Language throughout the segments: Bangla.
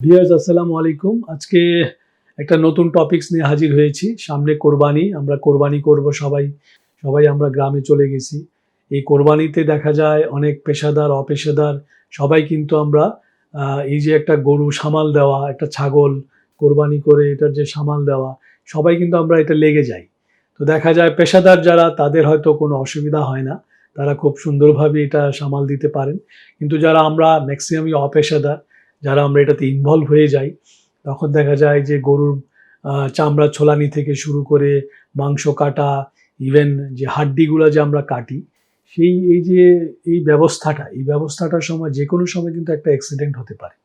ভিউয়ার্স আসসালামু আলাইকুম। আজকে একটা নতুন টপিকস নিয়ে হাজির হয়েছি। সামনে কোরবানি, আমরা কোরবানি করব সবাই। সবাই আমরা গ্রামে চলে গেছি। এই কোরবানিতে দেখা যায় অনেক পেশাদার, অপেশাদার। সবাই কিন্তু আমরা এই যে একটা গরু সামাল দেওয়া, একটা ছাগল কোরবানি করে এটার যে সামাল দেওয়া, সবাই কিন্তু আমরা এটা লেগে যাই। তো দেখা যায় পেশাদার যারা, তাদের হয়তো কোনো অসুবিধা হয় না। তারা খুব সুন্দরভাবে এটা সামাল দিতে পারেন। কিন্তু যারা আমরা ম্যাক্সিমামই অপেশাদার যারা আমরা এটাতে ইনভলভ হয়ে যাই, তখন দেখা যায় যে গরুর চামড়া ছোলানি থেকে শুরু করে মাংস কাটা ইভেন যে হাড্ডিগুলো যে আমরা কাটি, সেই এই যে, এই ব্যবস্থাটা, এই ব্যবস্থাটার সময় যে কোনো সময় কিন্তু একটা অ্যাক্সিডেন্ট হতে পারে।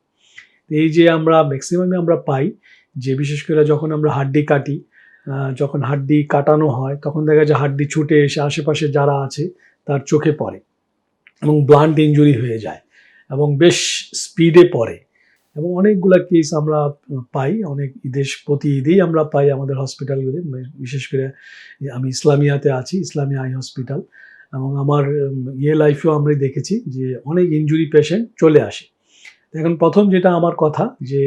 এই যে আমরা ম্যাক্সিমামে আমরা পাই যে বিশেষ করে যখন আমরা হাড্ডি কাটি যখন হাড্ডি কাটানো হয়, তখন দেখা যায় হাড্ডি ছুটে এসে আশেপাশে যারা আছে, তার চোখে পড়ে এবং ব্লান্ট ইঞ্জুরি হয়ে যায় এবং বেশ স্পিডে পড়ে। এবং অনেকগুলা কেস আমরা পাই, অনেক ঈদের প্রতি ঈদেই আমরা পাই আমাদের হসপিটালগুলি বিশেষ করে আমি ইসলামিয়াতে আছি, ইসলামিয়া আই হসপিটাল এবং আমার ইয়ে লাইফেও আমরা দেখেছি যে অনেক ইনজুরি পেশেন্ট চলে আসে। এখন প্রথম যেটা আমার কথা যে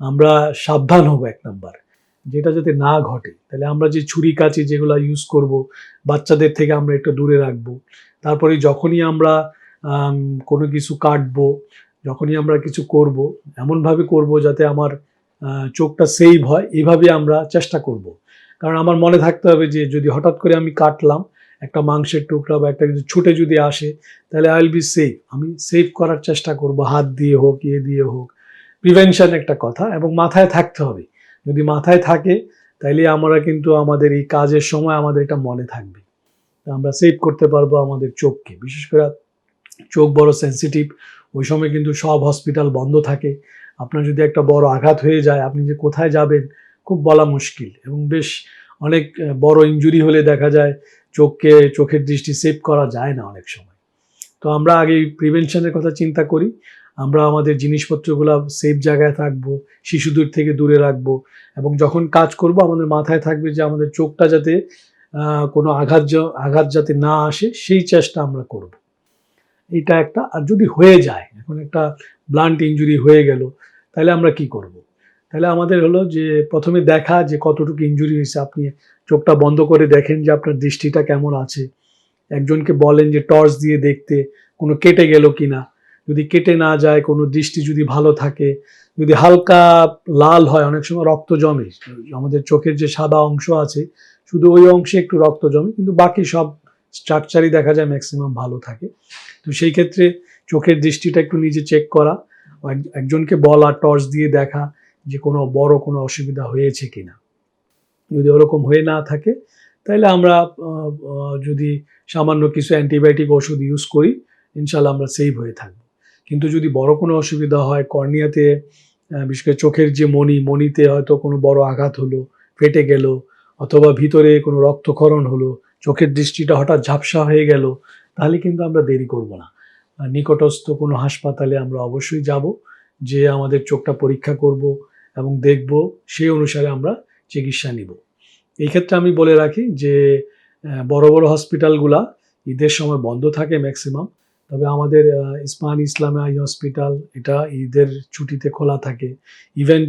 আমরা সাবধান হব এক নাম্বার যেটা যাতে না ঘটে। তাহলে আমরা যে ছুরি কাচি যেগুলো ইউজ করব, বাচ্চাদের থেকে আমরা একটু দূরে রাখব, তারপরে যখনই আমরা কোনো কিছু কাটবো যখনই আমরা কিছু করব, এমনভাবে করব যাতে আমার চোখটা সেভ হয় এইভাবে আমরা চেষ্টা করব। কারণ আমার মনে থাকতে হবে যে যদি হঠাৎ করে আমি কাটলাম, একটা মাংসের টুকরা বা একটা কিছু ছুটে যদি আসে, তাহলে আই উইল বি সেফ আমি সেভ করার চেষ্টা করব, হাত দিয়ে হোক ইয়ে দিয়ে হোক। প্রিভেনশন একটা কথা এবং মাথায় থাকতে হবে। যদি মাথায় থাকে, তাইলে আমরা কিন্তু আমাদের এই কাজের সময় আমাদের এটা মনে থাকবে। আমরা সেভ করতে পারব আমাদের চোখকে। বিশেষ করে চোখ বড় সেন্সিটিভ ওই সময় কিন্তু সব হসপিটাল বন্ধ থাকে। আপনার যদি একটা বড় আঘাত হয়ে যায়, আপনি যে কোথায় যাবেন খুব বলা মুশকিল এবং বেশ অনেক বড় ইনজুরি হলে দেখা যায় চোখকে, চোখের দৃষ্টি সেভ করা যায় না অনেক সময়। তো আমরা আগে প্রিভেনশনের কথা চিন্তা করি। আমরা আমাদের জিনিসপত্রগুলো সেফ জায়গায় থাকব শিশুদের থেকে দূরে রাখব এবং যখন কাজ করব, আমাদের মাথায় থাকবে যে আমাদের চোখটা যাতে কোনো আঘাত আঘাত যাতে না আসে, সেই চেষ্টা আমরা করব। এটা একটা, আর যদি হয়ে যায়, এখন একটা ব্লান্ট ইনজুরি হয়ে গেল, তাহলে আমরা কি করব। তাহলে আমাদের হলো যে প্রথমে দেখা যে কতটুকু ইঞ্জুরি হয়েছে, আপনি চোখটা বন্ধ করে দেখেন যে আপনার দৃষ্টিটা কেমন আছে। একজনকে বলেন যে টর্চ দিয়ে দেখতে, কোনো কেটে গেল কিনা। যদি কেটে না যায়, কোনো দৃষ্টি যদি ভালো থাকে, যদি হালকা লাল হয়, অনেক সময় রক্ত জমে। আমাদের চোখের যে সাদা অংশ আছে, শুধু ওই অংশে একটু রক্ত জমে, কিন্তু বাকি সব স্ট্রাকচারই দেখা যায় ম্যাক্সিমাম ভালো থাকে। তো সেই ক্ষেত্রে চোখের দৃষ্টিটা একটু নিজে চেক করা একজনকে বলা টর্চ দিয়ে দেখা যে কোনো বড় কোনো অসুবিধা হয়েছে কি না যদি ওরকম হয়ে না থাকে তাহলে আমরা যদি সামান্য কিছু অ্যান্টিবায়োটিক ওষুধ ইউজ করি ইনশাল্লাহ আমরা সেভ হয়ে থাকব। কিন্তু যদি বড় কোনো অসুবিধা হয়, কর্নিয়াতে বিশেষ করে চোখের যে মণি মণিতে হয়তো কোনো বড় আঘাত হলো, ফেটে গেল, অথবা ভিতরে কোনো রক্তক্ষরণ হলো চোখের দৃষ্টিটা হঠাৎ ঝাপসা হয়ে গেল, তাহলে কিন্তু আমরা দেরি করব না। নিকটস্থ কোনো হাসপাতালে আমরা অবশ্যই যাব, যে আমাদের চোখটা পরীক্ষা করব এবং দেখব, সেই অনুসারে আমরা চিকিৎসা নিব। এই ক্ষেত্রে আমি বলে রাখি যে বড় বড় হসপিটালগুলা ঈদের সময় বন্ধ থাকে ম্যাক্সিমাম, তবে আমাদের ইসমান ইসলামে আই হসপিটাল, এটা ঈদের ছুটিতে খোলা থাকে। ইভেন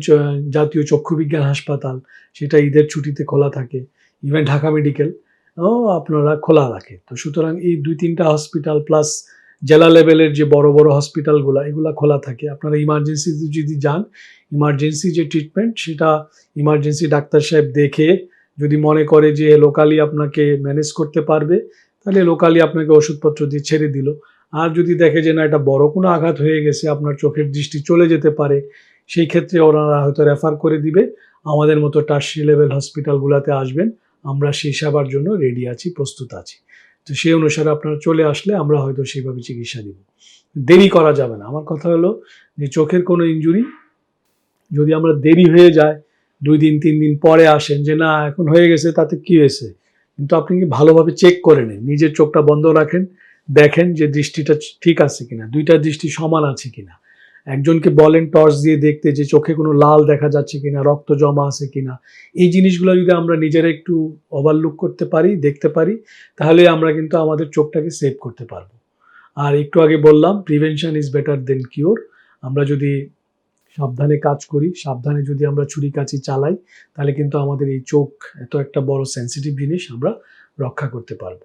জাতীয় চক্ষু বিজ্ঞান হাসপাতাল, সেটা ঈদের ছুটিতে খোলা থাকে। ইভেন ঢাকা মেডিকেল ও, আপনারা খোলা রাখে তো সুতরাং এই দুই তিনটা হসপিটাল প্লাস জেলা লেভেলের যে বড় বড় হসপিটালগুলো এগুলো খোলা থাকে। আপনারা ইমার্জেন্সিতে যদি যান ইমার্জেন্সি যে ট্রিটমেন্ট সেটা ইমার্জেন্সি ডাক্তার সাহেব দেখে, যদি মনে করে যে লোকালি আপনাকে ম্যানেজ করতে পারবে, তাহলে লোকালি আপনাকে ওষুধপত্র দিয়ে ছেড়ে দিল। আর যদি দেখে যে না, এটা বড় কোনো আঘাত হয়ে গেছে, আপনার চোখের দৃষ্টি চলে যেতে পারে, সেই ক্ষেত্রে ওনারা হয়তো রেফার করে দিবে। আমাদের মতো টার্সি লেভেল হসপিটালগুলোতে আসবেন। আমরা সেই সেবার জন্য রেডি আছি, প্রস্তুত আছি। তো সেই অনুসারে আপনারা চলে আসলে আমরা হয়তো সেইভাবে চিকিৎসা দিব দেরি করা যাবে না। আমার কথা হলো যে চোখের কোনো ইনজুরি যদি আমরা দেরি হয়ে যায়, দুই দিন, তিন দিন পরে আসেন যে না, এখন হয়ে গেছে, তাতে কি হয়েছে? কিন্তু আপনি কি ভালোভাবে চেক করে নেন, নিজের চোখটা বন্ধ রাখেন, দেখেন যে দৃষ্টিটা ঠিক আছে কিনা, দুইটা দৃষ্টি সমান আছে কিনা। একজনকে বলেন টর্চ দিয়ে দেখতে যে চোখে কোনো লাল দেখা যাচ্ছে কিনা, রক্ত জমা আছে কিনা, এই জিনিসগুলো যদি আমরা নিজেরা একটু ওভারলুক করতে পারি, দেখতে পারি, তাহলে আমরা কিন্তু আমাদের চোখটাকে সেভ করতে পারব। আর একটু আগে বললাম prevention is better than cure আমরা যদি সাবধানে কাজ করি, সাবধানে যদি আমরা ছুরি কাছি চালাই, তাহলে কিন্তু আমাদের এই চোখ এত একটা বড় সেন্সিটিভ জিনিস আমরা রক্ষা করতে পারব।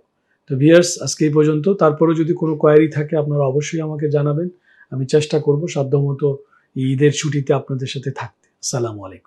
তো ভিয়ার্স আজকে এই পর্যন্ত। তারপরেও যদি কোনো কোয়ারি থাকে, আপনারা অবশ্যই আমাকে জানাবেন। আমি চেষ্টা করব সাধ্যমতো ঈদের ছুটিতে আপনাদের সাথে থাকতে। সালাম আলাইকুম।